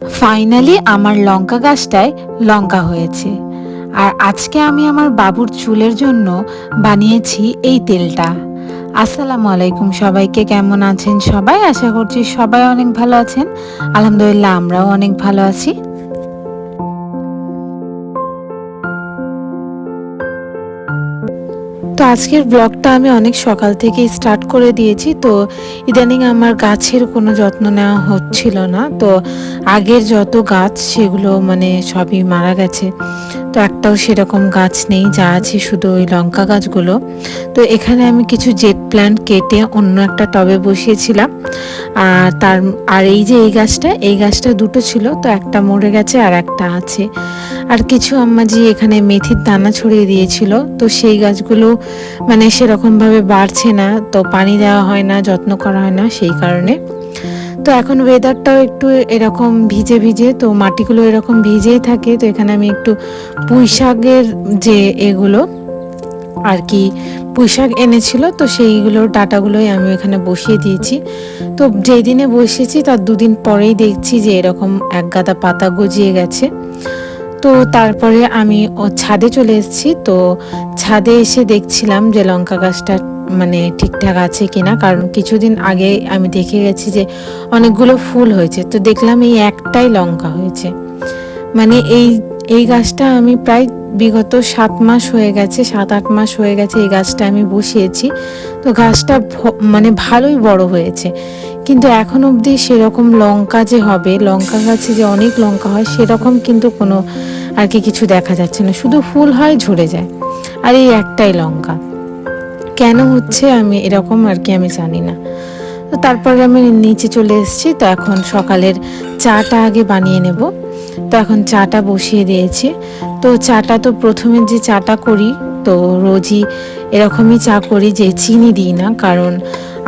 Finally আমার লঙ্কা গাছটায় লঙ্কা হয়েছে। আর আজকে আমি আমার বাবুর চুলের জন্য বানিয়েছি এই তেলটা। আসসালামু আলাইকুম, সবাইকে কেমন আছেন সবাই? আশা করছি সবাই অনেক ভালো আছেন। আলহামদুলিল্লাহ, আমরাও অনেক ভালো আছি। তো আজকের ব্লগটা আমি অনেক সকাল থেকে স্টার্ট করে দিয়েছি, তো ইদানিং আমার গাছের কোনো যত্ন নেওয়া হচ্ছিল না, তো আগের যত গাছ সেগুলো মানে সবই মারা গেছে। তো একটাও সেরকম গাছ নেই, যা আছে শুধু ওই লঙ্কা গাছগুলো। তো এখানে আমি কিছু জেট প্ল্যান্ট কেটে অন্য একটা টবে বসিয়েছিলাম। আর তার, আর এই যে এই গাছটা এই গাছটা দুটো ছিল, তো একটা মরে গেছে আর একটা আছে। আর কিছু আম্মাজি এখানে মেথির দানা ছড়িয়ে দিয়েছিল, তো সেই গাছগুলো মানে সেরকমভাবে বাড়ছে না, তো পানি দেওয়া হয় না, যত্ন করা হয় না সেই কারণে। তো এখন ওয়েদারটাও একটু এরকম ভিজে ভিজে, তো মাটিগুলো এরকম ভিজেই থাকে, তো এখানে আমি একটু পুঁই শাকের যে এগুলো আর কি পুঁই শাক এনেছিল, তো সেইগুলোর ডাটাগুলোই আমি এখানে বসিয়ে দিয়েছি। তো যেই দিনে বসিয়েছি তার দুদিন পরেই দেখছি যে এরকম এক গাদা পাতা গজিয়ে গেছে। তো তারপরে আমি ও ছাদে চলে এসেছি। তো ছাদে এসে দেখছিলাম যে লঙ্কা গাছটা মানে ঠিকঠাক আছে কিনা। কারণ কিছুদিন আগে আমি দেখে গেছি যে অনেকগুলো ফুল হয়েছে। তো দেখলাম এই একটাই লঙ্কা হয়েছে। মানে এই এই গাছটা আমি প্রায় বিগত সাত মাস হয়ে গেছে, সাত আট মাস হয়ে গেছে এই গাছটা আমি বসিয়েছি। তো গাছটা মানে ভালোই বড় হয়েছে। কিন্তু এখন অবধি সেরকম লঙ্কা যে হবে, লঙ্কা গাছে যে অনেক লঙ্কা হয়, সেরকম কিন্তু কোনো আর কি কিছু দেখা যাচ্ছে না। শুধু ফুল হয়, ঝরে যায়। আর এই একটাই লঙ্কা। কেন হচ্ছে আমি এরকম আর কি আমি জানি না। তো তারপরে আমি নিচে চলে এসেছি, তো এখন সকালের চাটা আগে বানিয়ে নেব। তো এখন চাটা বসিয়ে দিয়েছি। তো চাটা তো প্রথমে যে চাটা করি, তো রোজই এরকমই চা করি যে চিনি দিই না, কারণ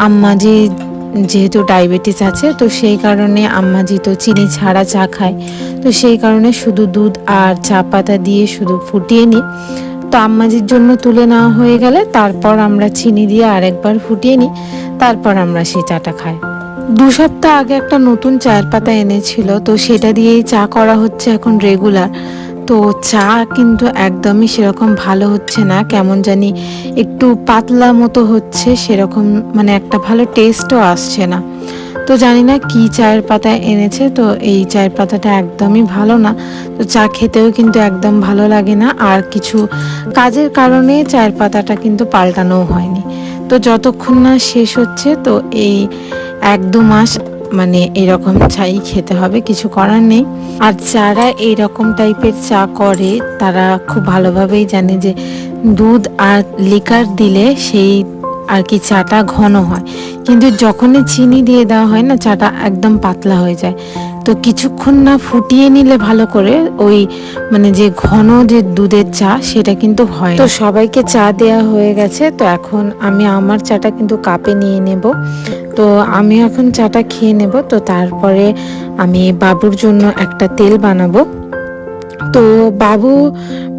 আম্মা যে যেহেতু ডায়াবেটিস আছে, তো সেই কারণে আম্মাজি তো চিনি ছাড়া চা খায়। তো সেই কারণে শুধু দুধ আর চা পাতা দিয়ে শুধু ফুটিয়ে নিই। তো আম্মাজির জন্য তুলে নেওয়া হয়ে গেলে তারপর আমরা চিনি দিয়ে আরেকবার ফুটিয়ে নিই, তারপর আমরা সেই চাটা খাই। দু সপ্তাহ আগে একটা নতুন চায়ের পাতা এনেছিল, তো সেটা দিয়েই চা করা হচ্ছে এখন রেগুলার তো চা কিন্তু একদমই সেরকম ভালো হচ্ছে না, কেমন জানি একটু পাতলা মতো হচ্ছে, সেরকম মানে একটা ভালো টেস্টও আসছে না। তো জানি না কি চায়ের পাতা এনেছে, তো এই চায়ের পাতাটা একদমই ভালো না। তো চা খেতেও কিন্তু একদম ভালো লাগে না, আর কিছু কাজের কারণে চায়ের পাতাটা কিন্তু পাল্টানোও হয়নি। তো যতক্ষণ না শেষ হচ্ছে, তো এই এক দু মাস মানে এরকম চাই খেতে হবে, কিছু করার নেই। আর যারা এইরকম টাইপের চা করে, তারা খুব ভালোভাবেই জানে যে দুধ আর লিকার দিলে সেই আর কি চাটা ঘন হয়। কিন্তু যখনই চিনি দিয়ে দেওয়া হয় না, চাটা একদম পাতলা হয়ে যায়। তো কিছুক্ষণ না ফুটিয়ে নিলে ভালো করে ওই মানে যে ঘন যে দুধের চা, সেটা কিন্তু হয় তো সবাইকে চা দেয়া হয়ে গেছে। তো এখন আমি আমার চাটা কিন্তু কাপে নিয়ে নেব। তো আমি এখন চাটা খেয়ে নেব। তো তারপরে আমি বাবুর জন্য একটা তেল বানাবো। তো বাবু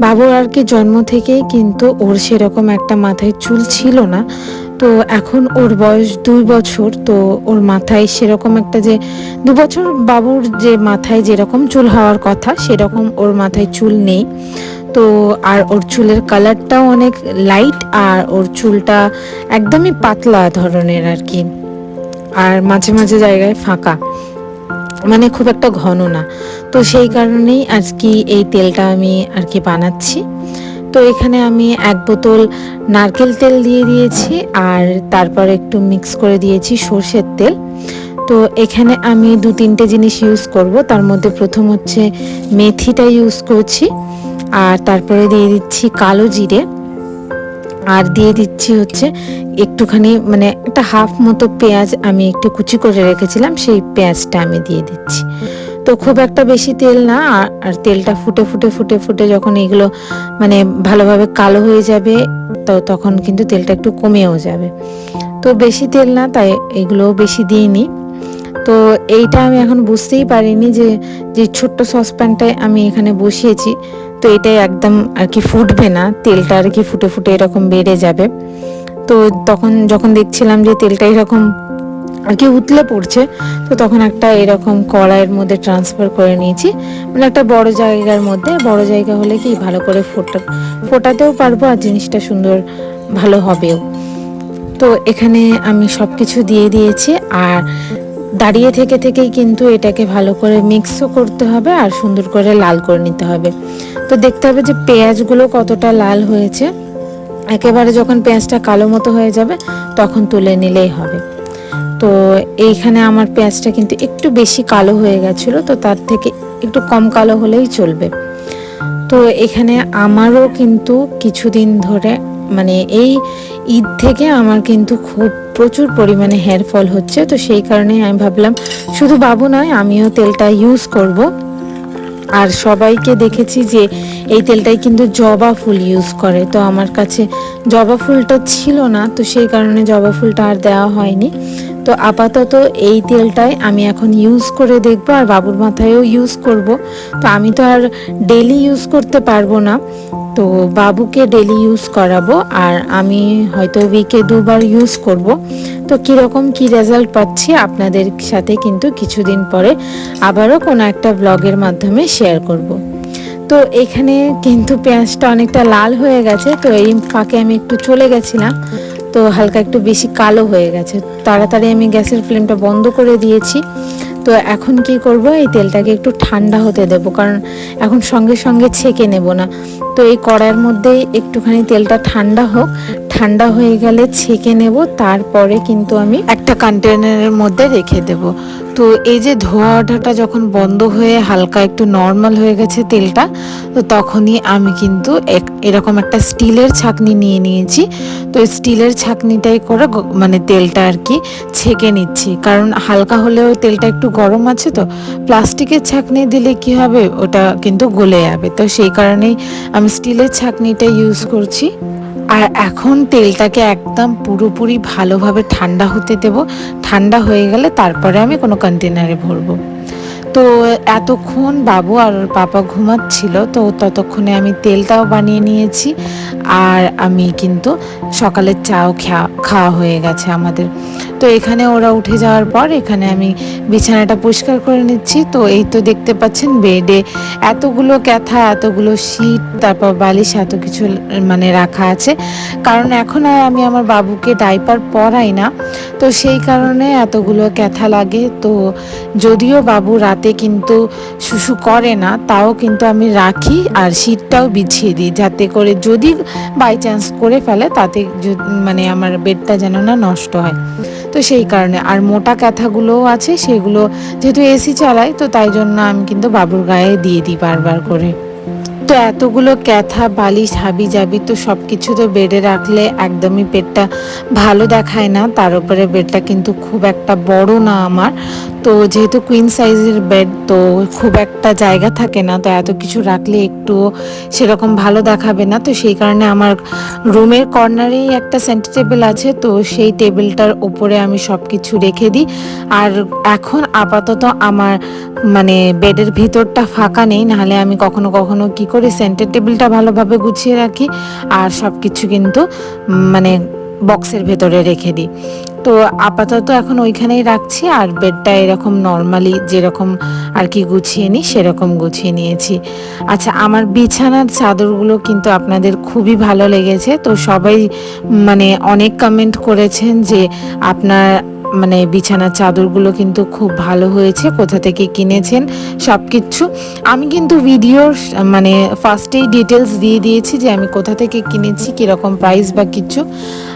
বাবুর আর কি জন্ম থেকেই কিন্তু ওর সেরকম একটা মাথায় চুল ছিল না। তো এখন ওর বয়স দুই বছর তো ওর মাথায় সেরকম একটা যে দু বছর বাবুর যে মাথায় যেরকম চুল হওয়ার কথা সেরকম ওর মাথায় চুল নেই। তো আর ওর চুলের কালারটাও অনেক লাইট আর ওর চুলটা একদমই পাতলা ধরনের আর কি। আর মাঝে মাঝে জায়গায় ফাঁকা। মানে খুব একটা ঘন না। তো সেই কারণেই আজকে এই তেলটা আমি আর কি বানাচ্ছি। তো এখানে আমি এক বোতল নারকেল তেল দিয়ে দিয়েছি আর তারপর একটু মিক্স করে দিয়েছি সর্ষের তেল। তো এখানে আমি দু তিনটে জিনিস ইউজ করব। তার মধ্যে প্রথম হচ্ছে মেথিটা ইউজ করছি। আর তারপরে দিয়ে দিচ্ছি কালো জিরে। আর দিয়ে দিচ্ছি হচ্ছে একটুখানি মানে একটা হাফ মতো পেঁয়াজ আমি একটু কুচি করে রেখেছিলাম, সেই পেঁয়াজটা আমি দিয়ে দিচ্ছি। তো খুব একটা বেশি তেল না, আর- তেলটা ফুটে ফুটে ফুটে ফুটে যখন এগুলো মানে ভালোভাবে কালো হয়ে যাবে, তো তখন কিন্তু তেলটা একটু কমেও যাবে। তো বেশি তেল না, তাই এগুলোও বেশি দিইনি। তো এইটা আমি এখন বুঝতেই পারিনি যে যে ছোট্ট সসপ্যানটায় আমি এখানে বসিয়েছি তো এটাই একদম, আর কি ফুটবে না, তেলটা আর কি ফুটে ফুটে এরকম বেড়ে যাবে। তো তখন যখন দেখছিলাম যে তেলটা এরকম আর কি উতলে পড়ছে, তো তখন একটা এরকম কড়াইয়ের মধ্যে ট্রান্সফার করে নিয়েছি। মানে একটা বড় জায়গার মধ্যে, বড় জায়গা হলে কি ভালো করে ফোটা, ফোটাতেও পারব আর জিনিসটা সুন্দর ভালো হবেও। তো এখানে আমি সব কিছু দিয়ে দিয়েছি, আর দাঁড়িয়ে থেকে থেকেই কিন্তু এটাকে ভালো করে মিক্সও করতে হবে আর সুন্দর করে লাল করে নিতে হবে। তো দেখতে হবে যে পেঁয়াজগুলো কতটা লাল হয়েছে। একেবারে যখন পেঁয়াজটা কালো মতো হয়ে যাবে, তখন তুলে নিলেই হবে। তো এইখানে আমার পেঁয়াজটা কিন্তু একটু বেশি কালো হয়ে গেছিল, তো তার থেকে একটু কম কালো হলেই চলবে। তো এখানে আমারও কিন্তু কিছুদিন ধরে মানে এই ঈদ থেকে আমার কিন্তু খুব প্রচুর পরিমাণে হেয়ার ফল হচ্ছে। তো সেই কারণে আমি ভাবলাম, শুধু বাবু নয়, আমিও তেলটা ইউজ করব। আর সবাইকে দেখেছি যে এই তেলটাই কিন্তু জবা ফুল ইউজ করে। তো আমার কাছে জবা ফুলটা ছিল না, তো সেই কারণে জবা ফুলটা আর দেওয়া হয়নি। তো আপাতত এই তেলটাই আমি এখন ইউজ করে দেখব আর বাবুর মাথায়ও ইউজ করব। তো আমি তো আর ডেলি ইউজ করতে পারব না। তো বাবুকে ডেলি ইউজ করাবো আর আমি হয়তো উইকে দুবার ইউজ করব। তো কীরকম কি রেজাল্ট পাচ্ছি আপনাদের সাথে কিন্তু কিছুদিন পরে আবারও কোনো একটা ব্লগের মাধ্যমে শেয়ার করব। তো এখানে কিন্তু পেঁয়াজটা অনেকটা লাল হয়ে গেছে, তো এই ফাঁকে আমি একটু চলে গেছিলাম। তো হালকা একটু বেশি কালো হয়ে গেছে। তাড়াতাড়ি আমি গ্যাসের ফ্লেমটা বন্ধ করে দিয়েছি। তো এখন কি করব? এই তেলটাকে একটু ঠান্ডা হতে দেব, কারণ এখন সঙ্গে সঙ্গে ছেঁকে নেব না। তো এই কড়াইয়ের মধ্যে একটুখানি তেলটা ঠান্ডা হোক। ঠান্ডা হয়ে গেলে ছেঁকে নেব, তারপরে কিন্তু আমি একটা কন্টেনারের মধ্যে রেখে দেব। তো এই যে ধোয়া ওঠাটা যখন বন্ধ হয়ে হালকা একটু নর্মাল হয়ে গেছে তেলটা, তো তখনই আমি কিন্তু এরকম একটা স্টিলের ছাকনি নিয়ে নিয়েছি। তো স্টিলের ছাকনিটাই করে মানে তেলটা আর কি ছেঁকে নিচ্ছি। কারণ হালকা হলেও তেলটা একটু গরম আছে তো, প্লাস্টিকের ছাকনি দিলে কি হবে? ওটা কিন্তু গলে যাবে। তো সেই কারণেই আমি স্টিলের ছাকনিটা ইউজ করছি। আর এখন তেলটাকে একদম পুরোপুরি ভালোভাবে ঠান্ডা হতে দেব। ঠান্ডা হয়ে গেলে তারপরে আমি কোনো কন্টেনারে ভরবো। তো এতক্ষণ বাবু আর পাপা ঘুমাচ্ছিল, তো ততক্ষণে আমি তেলটাও বানিয়ে নিয়েছি আর আমি কিন্তু সকালের চাও খাওয়া হয়ে গেছে আমাদের। তো এখানে ওরা উঠে যাওয়ার পর এখানে আমি বিছানাটা পরিষ্কার করে নিচ্ছি। তো এই তো দেখতে পাচ্ছেন বেডে এতগুলো ক্যাথা, এতগুলো শীত তারপর বালিশ এত কিছু মানে রাখা আছে। কারণ এখন আর আমি আমার বাবুকে ডাইপার পরাই না। তো সেই কারণে এতগুলো ক্যাথা লাগে। তো যদিও বাবু রাতে কিন্তু শুশু করে না, তাও কিন্তু আমি রাখি আর শীতটাও বিছিয়ে দিই যাতে করে যদি বাই চান্স করে ফেলে তাতে মানে আমার বেডটা যেন না নষ্ট হয়। তো সেই কারণে আর মোটা ক্যাথাগুলোও আছে, সেগুলো যেহেতু এসি চালাই তো তাই জন্য আমি কিন্তু বাবুর গায়ে দিয়ে দিই বারবার করে। তো এতগুলো ক্যাথা, বালিশ, হাবি জাবি তো সব কিছু তো বেডে রাখলে একদমই পেটটা ভালো দেখায় না। তার উপরে বেডটা কিন্তু খুব একটা বড় না আমার। তো যেহেতু কুইন সাইজের বেড তো খুব একটা জায়গা থাকে না। তো এত কিছু রাখলে একটু সেরকম ভালো দেখাবে না। তো সেই কারণে আমার রুমের কর্নারেই একটা সেন্টার টেবিল আছে। তো সেই টেবিলটার ওপরে আমি সব কিছু রেখে দিই। আর এখন আপাতত আমার মানে বেডের ভিতরটা ফাঁকা নেই। নাহলে আমি কখনো কখনো কি করি সেন্টার টেবিলটা ভালোভাবে গুছিয়ে রাখি আর সব কিছু কিন্তু মানে বক্সের ভেতরে রেখে দিই। তো আপাতত এখন ওইখানেই রাখছি আর বেডটা এরকম নর্মালি যেরকম আর কি গুছিয়ে নিই, সেরকম গুছিয়ে নিয়েছি। আচ্ছা আমার বিছানার চাদরগুলো কিন্তু আপনাদের খুবই ভালো লেগেছে। তো সবাই মানে অনেক কমেন্ট করেছেন যে আপনার মানে বিছানার চাদরগুলো কিন্তু খুব ভালো হয়েছে, কোথা থেকে কিনেছেন সব কিছু আমি কিন্তু ভিডিওর মানে ফার্স্টেই ডিটেলস দিয়ে দিয়েছি যে আমি কোথা থেকে কিনেছি, কীরকম প্রাইস বা কিছু।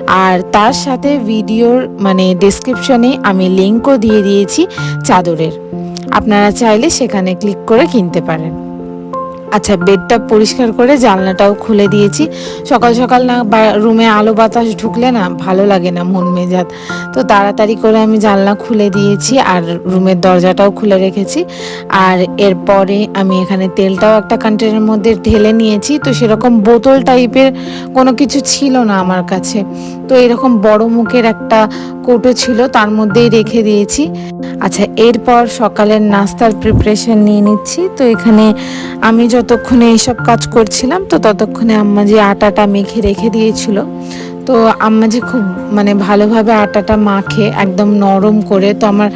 আর তার সাথে ভিডিওর মানে ডিসক্রিপশনে আমি লিঙ্কও দিয়ে দিয়েছি চাদরের। আপনারা চাইলে সেখানে ক্লিক করে কিনতে পারেন। আচ্ছা বেডটা পরিষ্কার করে জানলাটাও খুলে দিয়েছি। সকাল সকাল না রুমে আলো বাতাস ঢুকলে না ভালো লাগে না মন মেজাজ। তো তাড়াতাড়ি করে আমি জানলা খুলে দিয়েছি আর রুমের দরজাটাও খুলে রেখেছি। আর এরপরে আমি এখানে তেলটাও একটা কন্টেনের মধ্যে ঢেলে নিয়েছি। তো সেরকম বোতল টাইপের কোনো কিছু ছিল না আমার কাছে। তো এরকম বড় মুখের একটা কৌটো ছিল, তার মধ্যেই রেখে দিয়েছি। আচ্ছা এরপর সকালের নাস্তার প্রিপারেশন নিয়ে নিচ্ছি। তো এখানে আমি যতক্ষণে এইসব কাজ করছিলাম, তো ততক্ষণে আম্মা যে আটাটা মেখে রেখে দিয়েছিল। তো আম্মাজি খুব মানে ভালোভাবে আটাটা মাখে, একদম নরম করে। তো আমার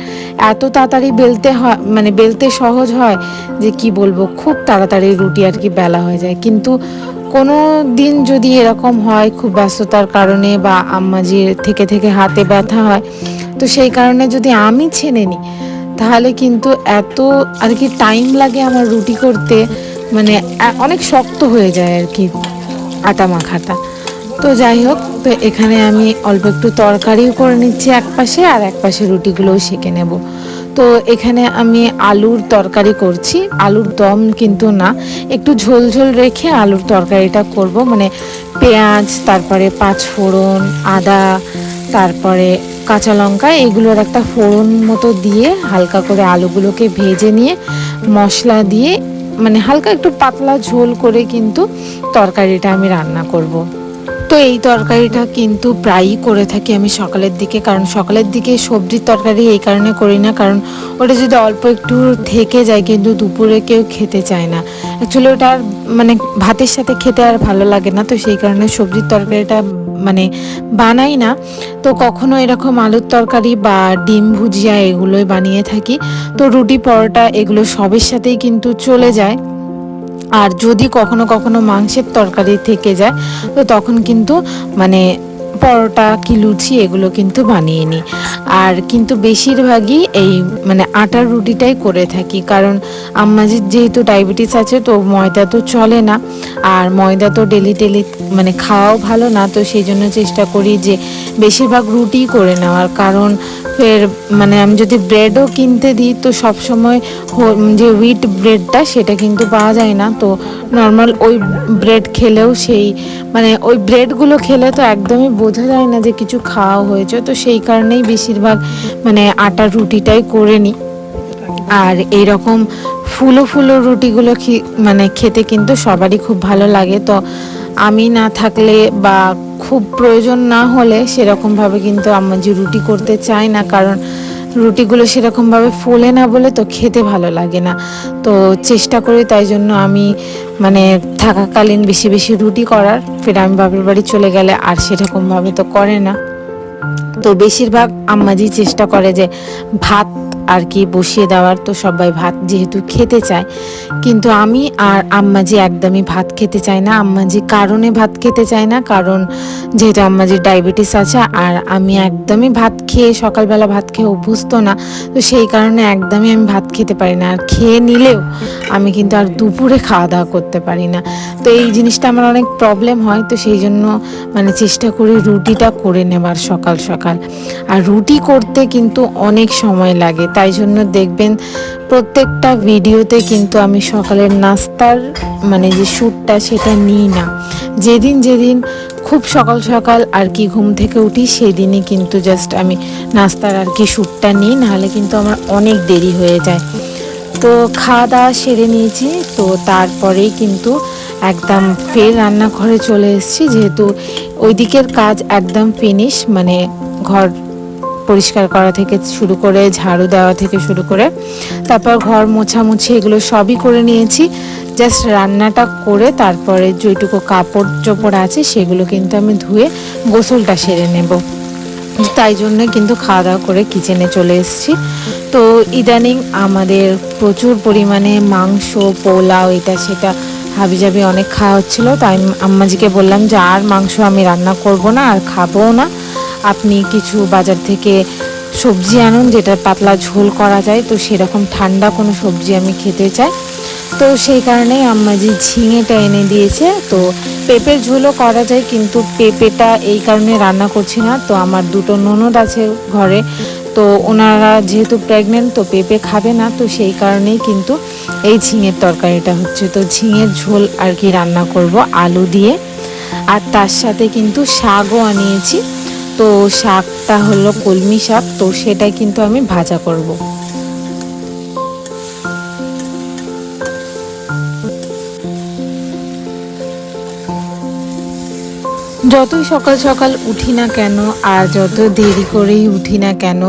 এত তাড়াতাড়ি বেলতে হয় মানে বেলতে সহজ হয় যে কি বলব, খুব তাড়াতাড়ি রুটি আর কি বেলা হয়ে যায়। কিন্তু কোনো দিন যদি এরকম হয়, খুব ব্যস্ততার কারণে বা আম্মাজির থেকে থেকে হাতে ব্যথা হয়, তো সেই কারণে যদি আমি ছেনে নিই, তাহলে কিন্তু এত আর কি টাইম লাগে আমার রুটি করতে মানে অনেক শক্ত হয়ে যায় আর কি আটা মাখাটা। তো যাই হোক, তো এখানে আমি অল্প একটু তরকারিও করে নিচ্ছি এক পাশে আর এক পাশে রুটিগুলোও সেঁকে নেব। তো এখানে আমি আলুর তরকারি করছি আলুর দম কিন্তু না, একটু ঝোল ঝোল রেখে আলুর তরকারিটা করব মানে পেঁয়াজ, তারপরে পাঁচ ফোড়ন, আদা, তারপরে কাঁচা লঙ্কা, এগুলোর একটা ফোড়ন মতো দিয়ে হালকা করে আলুগুলোকে ভেজে নিয়ে মশলা দিয়ে মানে হালকা একটু পাতলা ঝোল করে কিন্তু তরকারিটা আমি রান্না করব। তো এই তরকারিটা কিন্তু প্রায়ই করে থাকি আমি সকালের দিকে, কারণ সকালের দিকে সবজির তরকারি এই কারণে করি না, কারণ ওটা যদি অল্প একটু থেকে যায় কিন্তু দুপুরে কেউ খেতে চায় না। অ্যাকচুয়ালি ওটা আর মানে ভাতের সাথে খেতে আর ভালো লাগে না, তো সেই কারণে সবজির তরকারিটা মানে বানাই না। তো কখনো এরকম আলুর তরকারি বা ডিম ভুজিয়া এগুলোই বানিয়ে থাকি। তো রুটি, পরোটা এগুলো সবের সাথেই কিন্তু চলে যায়। আর যদি কখনো কখনো মাংসের তরকারি থেকে যায় তো তখন কিন্তু মানে পরোটা, কি লুচি এগুলো কিন্তু বানিয়ে নিই। আর কিন্তু বেশিরভাগই এই মানে আটার রুটিটাই করে থাকি। কারণ আম্মাজির যেহেতু ডায়াবেটিস আছে, তো ময়দা তো চলে না। আর ময়দা তো ডেলি ডেলি মানে খাওয়াও ভালো না। তো সেই জন্য চেষ্টা করি যে বেশিরভাগ রুটি করে নেওয়ার। কারণ ফের মানে আমি যদি ব্রেডও কিনতে দিই, তো সবসময় যে হুইট ব্রেডটা সেটা কিন্তু পাওয়া যায় না। তো নর্মাল ওই ব্রেড খেলেও সেই মানে ওই ব্রেডগুলো খেলে তো একদমই বোঝা যায় না যে কিছু খাওয়া হয়েছে, তো সেই কারণেই বেশিরভাগ মানে আটার রুটিটাই করে নিই। আর এইরকম ফুলো ফুলো রুটিগুলো মানে খেতে কিন্তু সবারই খুব ভালো লাগে। তো আমি না থাকলে বা খুব প্রয়োজন না হলে সেরকমভাবে কিন্তু আম্মাজি রুটি করতে চাই না, কারণ রুটিগুলো সেরকমভাবে ফোলে না বলে তো খেতে ভালো লাগে না। তো চেষ্টা করি তাই জন্য আমি মানে থাকাকালীন বেশি বেশি রুটি করার, ফের আমি বাপের বাড়ি চলে গেলে আর সেরকমভাবে তো করে না। তো বেশিরভাগ আম্মাজি চেষ্টা করে যে ভাত আর কি বসিয়ে দেওয়ার তো সবাই ভাত যেহেতু খেতে চায়। কিন্তু আমি আর আম্মাজি একদমই ভাত খেতে চায় না। আম্মাজি কারণে ভাত খেতে চায় না। কারণ যেহেতু আম্মাজির ডায়াবেটিস আছে আর আমি একদমই ভাত খেয়ে সকালবেলা ভাত খেয়ে অভ্যস্ত না, তো সেই কারণে একদমই আমি ভাত খেতে পারি না। আর খেয়ে নিলেও আমি কিন্তু আর দুপুরে খাওয়া দাওয়া করতে পারি না। তো এই জিনিসটা আমার অনেক প্রবলেম হয়, তো সেই জন্য মানে চেষ্টা করি রুটিটা করে নেবার সকাল সকাল। আর রুটি করতে কিন্তু অনেক সময় লাগে তাই জন্য দেখবেন প্রত্যেকটা ভিডিওতে কিন্তু আমি সকালের নাস্তার মানে যে শ্যুটটা সেটা নিই না। যেদিন যেদিন খুব সকাল সকাল আর কি ঘুম থেকে উঠি, সেদিনই কিন্তু জাস্ট আমি নাস্তার আর কি শ্যুটটা নিই, নাহলে কিন্তু আমার অনেক দেরি হয়ে যায়। তো খাওয়া দাওয়া সেরে নিয়েছি, তো তারপরেই কিন্তু একদম ফের রান্নাঘরে চলে এসেছি, যেহেতু ওই দিকের কাজ একদম ফিনিশ মানে ঘর পরিষ্কার করা থেকে শুরু করে, ঝাড়ু দেওয়া থেকে শুরু করে, তারপর ঘর মোছামুছি এগুলো সবই করে নিয়েছি। জাস্ট রান্নাটা করে তারপরে যেটুকু কাপড় চোপড় আছে সেগুলো কিন্তু আমি ধুয়ে গোসলটা সেরে নেব। তাই জন্য কিন্তু খাওয়া দাওয়া করে কিচেনে চলে এসেছি। তো ইদানিং আমাদের প্রচুর পরিমাণে মাংস, পোলাও এটা সেটা হাবিজাবি অনেক খাওয়া হচ্ছিল। তাই আম্মাজিকে বললাম যে, আর মাংস আমি রান্না করব না, আর খাবও না। আপনি কিছু বাজার থেকে সবজি আনুন, যেটা পাতলা ঝোল করা যায়, তো সেরকম ঠান্ডা কোনো সবজি আমি খেতে চাই। তো সেই কারণেই যে ঝিঙেটা এনে দিয়েছে, তো পেঁপের ঝোলও করা যায়, কিন্তু পেঁপেটা এই কারণে রান্না করছি না। তো আমার দুটো ননদ আছে ঘরে, তো ওনারা যেহেতু প্রেগনেন্ট তো পেঁপে খাবে না, তো সেই কারণেই কিন্তু এই ঝিঙের তরকারিটা হচ্ছে। তো ঝিঙের ঝোল আর কি রান্না করব, আলু দিয়ে। আর তার সাথে কিন্তু শাকও আনিয়েছি। তো শাকটা হলো কলমি শাক, তো সেটাই কিন্তু আমি ভাজা করব। যতই সকাল সকাল উঠি না কেন, আর যত দেরি করেই উঠি না কেন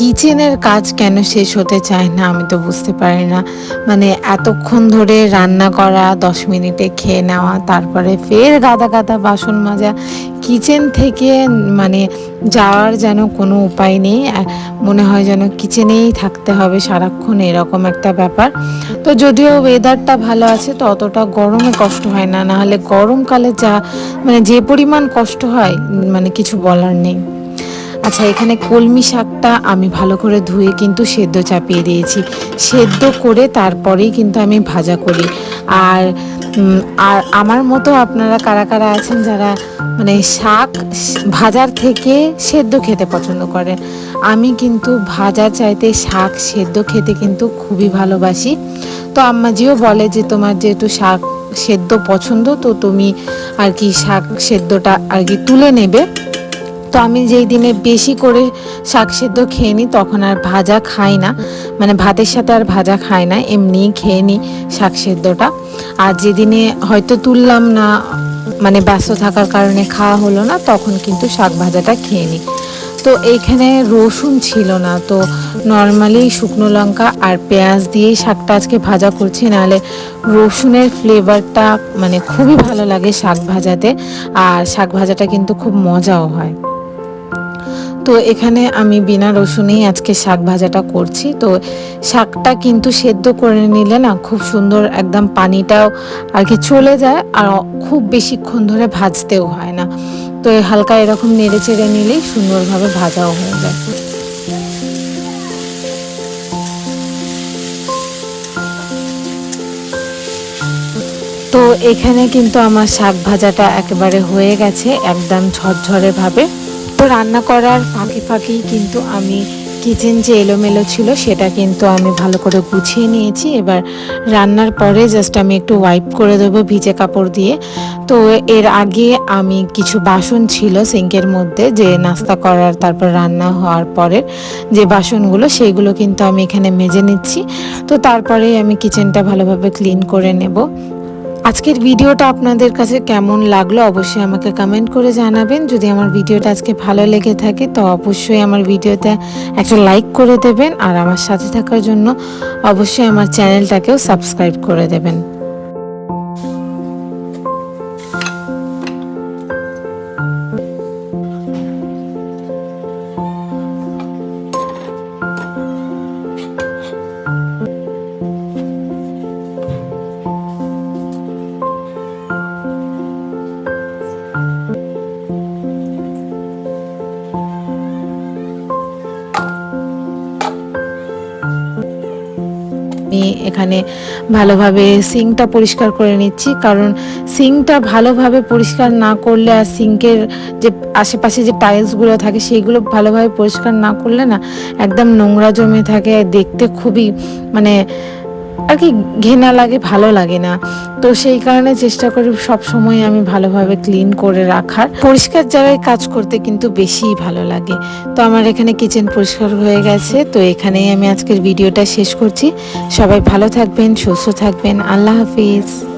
কিচেনের কাজ কেন শেষ হতে চায় না, আমি তো বুঝতে পারি না। মানে এতক্ষণ ধরে রান্না করা, দশ মিনিটে খেয়ে নেওয়া, তারপরে ফের গাদা গাদা বাসন মাজা, কিচেন থেকে মানে যাওয়ার যেন কোনো উপায় নেই মনে হয় যেন কিচেনেই থাকতে হবে সারাক্ষণ, এরকম একটা ব্যাপার। তো যদিও ওয়েদারটা ভালো আছে, তো অতটা গরমে কষ্ট হয় না, নাহলে গরমকালে যা মানে যে পরিমাণ কষ্ট হয় মানে কিছু বলার নেই। আচ্ছা এখানে কলমি শাকটা আমি ভালো করে ধুয়ে কিন্তু সেদ্ধ চাপিয়ে দিয়েছি। সেদ্ধ করে তারপরেই কিন্তু আমি ভাজা করি। আর আর আমার মতো আপনারা কারা কারা আছেন যারা মানে শাক ভাজার থেকে সেদ্ধ খেতে পছন্দ করেন, আমি কিন্তু ভাজার চাইতে শাক সেদ্ধ খেতে কিন্তু খুবই ভালোবাসি। তো আম্মাজিও বলে যে, তোমার যেহেতু শাক সেদ্ধ পছন্দ, তো তুমি আর কি শাক সেদ্ধটা আর কি তুলে নেবে। তো আমি যেই দিনে বেশি করে শাক সেদ্ধ খেয়ে নিই, তখন আর ভাজা খাই না। মানে ভাতের সাথে আর ভাজা খাই না, এমনিই খেয়ে নিই শাক সেদ্ধটা আর যেদিনে হয়তো তুললাম না মানে ব্যস্ত থাকার কারণে খাওয়া হলো না, তখন কিন্তু শাক ভাজাটা খেয়ে নিই। তো এইখানে রসুন ছিল না, তো নর্মালি শুকনো লঙ্কা আর পেঁয়াজ দিয়েই শাকটা আজকে ভাজা করছি, নাহলে রসুনের ফ্লেভারটা মানে খুবই ভালো লাগে শাক ভাজাতে, আর শাক ভাজাটা কিন্তু খুব মজাও হয়। তো এখানে আমি বিনা রসুনেই আজকে শাক ভাজাটা করছি। তো শাকটা কিন্তু সেদ্ধ করে নিলে না খুব সুন্দর একদম পানিটাও আর কি চলে যায় আর খুব বেশিক্ষণ ধরে ভাজতেও হয় না। তো হালকা এরকম নেড়ে চেড়ে নিলেই সুন্দরভাবে ভাজাও হয়ে যায়। তো এখানে কিন্তু আমার শাক ভাজাটা একেবারে হয়ে গেছে একদম ঝরঝরে ভাবে। তো রান্না করার ফাঁকে ফাঁকেই কিন্তু আমি কিচেন যে এলোমেলো ছিল সেটা কিন্তু আমি ভালো করে গুছিয়ে নিয়েছি। এবার রান্নার পরে জাস্ট আমি একটু ওয়াইপ করে দেবো ভিজে কাপড় দিয়ে। তো এর আগে আমি কিছু বাসন ছিল সিঙ্কের মধ্যে যে নাস্তা করার তারপর রান্না হওয়ার পরে যে বাসনগুলো সেইগুলো কিন্তু আমি এখানে মেজে নিচ্ছি। তো তারপরেই আমি কিচেনটা ভালোভাবে ক্লিন করে নেব। আজকের ভিডিওটা আপনাদের কাছে কেমন লাগল অবশ্যই আমাকে কমেন্ট করে জানাবেন। যদি আমার ভিডিওটা আজকে ভালো লেগে থাকে, তো অবশ্যই আমার ভিডিওতে একটা লাইক করে দেবেন। আর আমার সাথে থাকার জন্য অবশ্যই আমার চ্যানেলটাকেও সাবস্ক্রাইব করে দেবেন। এখানে ভালোভাবে সিঙ্কটা পরিষ্কার করে নিচ্ছি। কারণ সিঙ্কটা ভালোভাবে পরিষ্কার না করলে আর সিঙ্কের যে আশেপাশে যে টাইলসগুলো থাকে সেইগুলো ভালোভাবে পরিষ্কার না করলে না, একদম নোংরা জমে থাকে। দেখতে খুবই মানে আর কি ঘেনা লাগে, ভালো লাগে না। তো সেই কারণে চেষ্টা করি সব সময় আমি ভালোভাবে ক্লিন করে রাখার। পরিষ্কার জায়গায় কাজ করতে কিন্তু বেশি ভালো লাগে। তো আমার এখানে কিচেন পরিষ্কার হয়ে গেছে। তো এখানেই আমি আজকের ভিডিওটা শেষ করছি। সবাই ভালো থাকবেন, সুস্থ থাকবেন। আল্লাহ হাফিজ।